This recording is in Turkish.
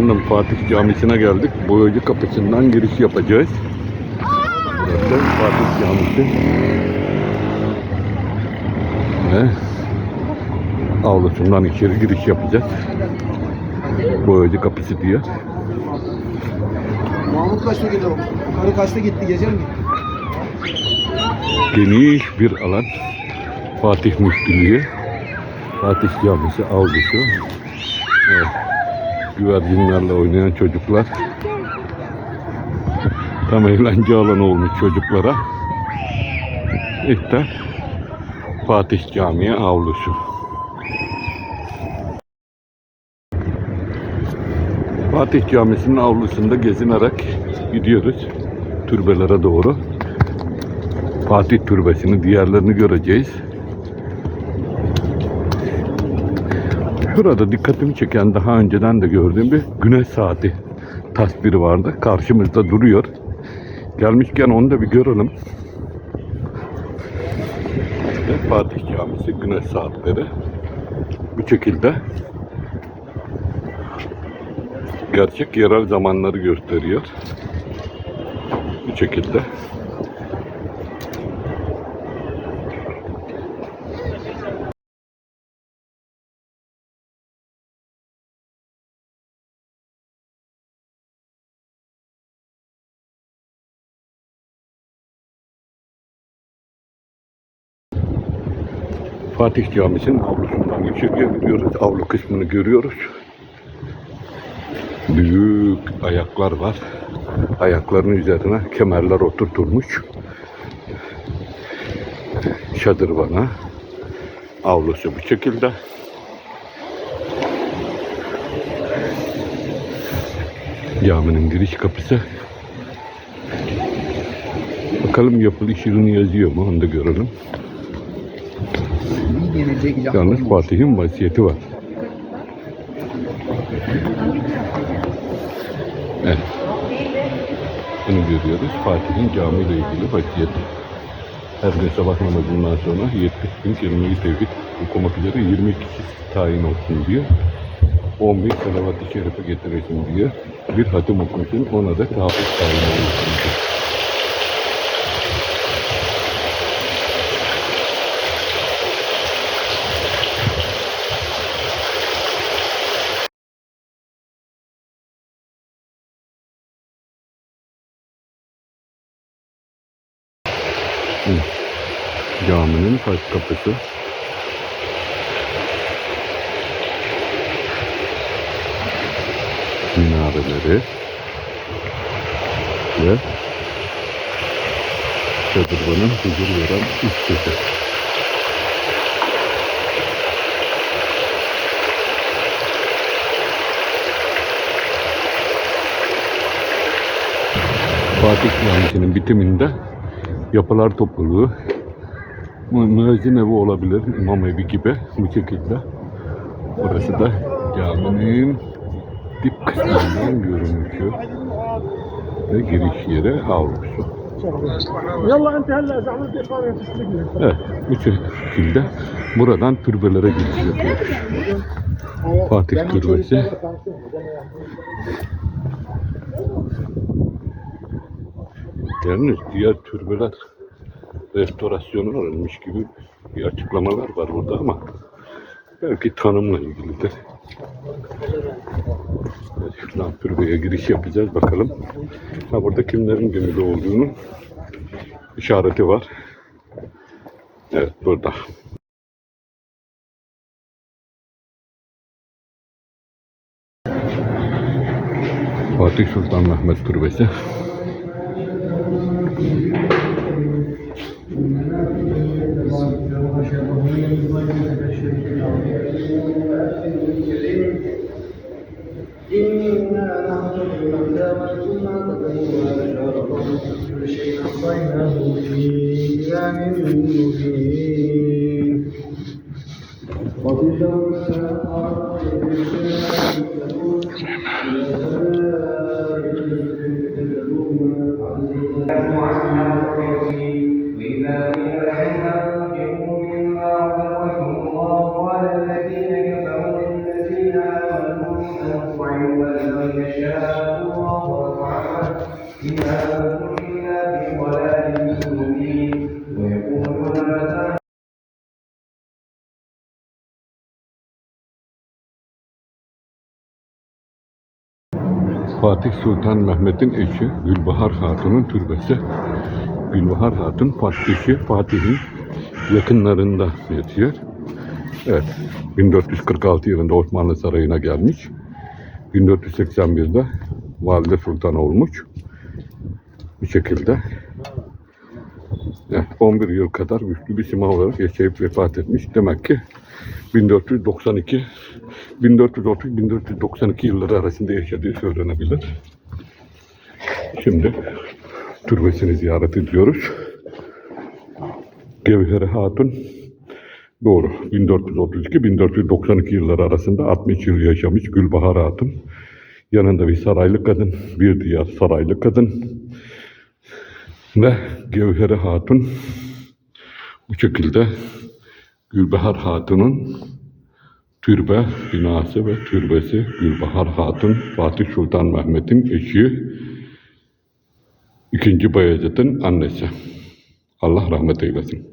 Efendim Fatih Camisi'ne geldik. Boyacı kapısından giriş yapacağız. Burası Fatih Camisi. Ve avlusundan içeri giriş yapacağız. Boyacı kapısı diye. Mahmut kaçta gidiyor? Karı kaçta gitti? Gece mi gitti? Geniş bir alan. Fatih Müftülüğü. Fatih Camisi avlusu. Evet. Güvercinlerle oynayan çocuklar. Tam eğlence alanı olmuş çocuklara. İşte Fatih Camii avlusu. Fatih Camisi'nin avlusunda gezinerek gidiyoruz türbelere doğru. Fatih Türbesi'ni, diğerlerini göreceğiz. Şurada dikkatimi çeken daha önceden de gördüğüm bir güneş saati tasviri vardı. Karşımızda duruyor. Gelmişken onu da bir görelim. Fatih Camisi güneş saatleri. Bu şekilde gerçek yerel zamanları gösteriyor. Bu şekilde. Fatih Camisi'nin avlusundan içeriye gidiyoruz. Avlu kısmını görüyoruz. Büyük ayaklar var. Ayakların üzerine kemerler oturtulmuş. Şadırvana. Avlusu bu şekilde. Caminin giriş kapısı. Bakalım yapılış yılını yazıyor mu onu da görelim. Yalnız Fatih'in vasiyeti var. Evet. Bunu görüyoruz. Fatih'in camiyle ilgili vasiyeti. Her gün sabah namazından sonra 70 bin kelime-i tevhid okumak üzere 20 kişi tayin olsun diyor. 10 bin salavat-ı şerife getiresin diye bir hatim okusun ona da kahve tayin olsun diyor. Caminin taş kapısı. Minareleri ve çadırvanın huzur veren üst. Fatih Camisi'nin bitiminde yapılar topluluğu Müezzin evi olabilir. İmam evi gibi. Bu şekilde. Orası da caminin dip kısmından görünüşü. Ve giriş yeri avlusu. Evet, bu şekilde buradan türbelere giriş yapıyoruz. Fatih Türbesi. Yalnız diğer türbeler restorasyonu alınmış gibi bir açıklamalar var burada ama belki tanımla ilgilidir. Türbeye giriş yapacağız bakalım. Ha burada kimlerin gömülü olduğunu işareti var. Evet burada. Fatih Sultan Mehmet Türbesi. إمام مبين وإذا قيل لهم أنفقوا مما رزقكم الله قال الذين كفروا للذين آمنوا أنطعم من يشاء الله أعمى إن أنتم Fatih Sultan Mehmet'in eşi Gülbahar Hatun'un türbesi. Gülbahar Hatun Fatih'i Fatih'in yakınlarında yatıyor. Evet, 1446 yılında Osmanlı Sarayı'na gelmiş. 1481'de Valide Sultan olmuş. Bu şekilde. Evet, 11 yıl kadar güçlü bir sima olarak yaşayıp vefat etmiş. Demek ki 1492 1430-1492 yılları arasında yaşadığı söylenebilir. Şimdi türbesini ziyaret ediyoruz. Gevhere Hatun doğru 1432-1492 yılları arasında 60 yıl yaşamış Gülbahar Hatun. Yanında bir saraylı kadın, bir diğer saraylı kadın ve Gevhere Hatun bu şekilde Gülbahar Hatun'un türbe binası ve türbesi Gülbahar Hatun Fatih Sultan Mehmet'in eşi ikinci Bayezid'in annesi. Allah rahmet eylesin.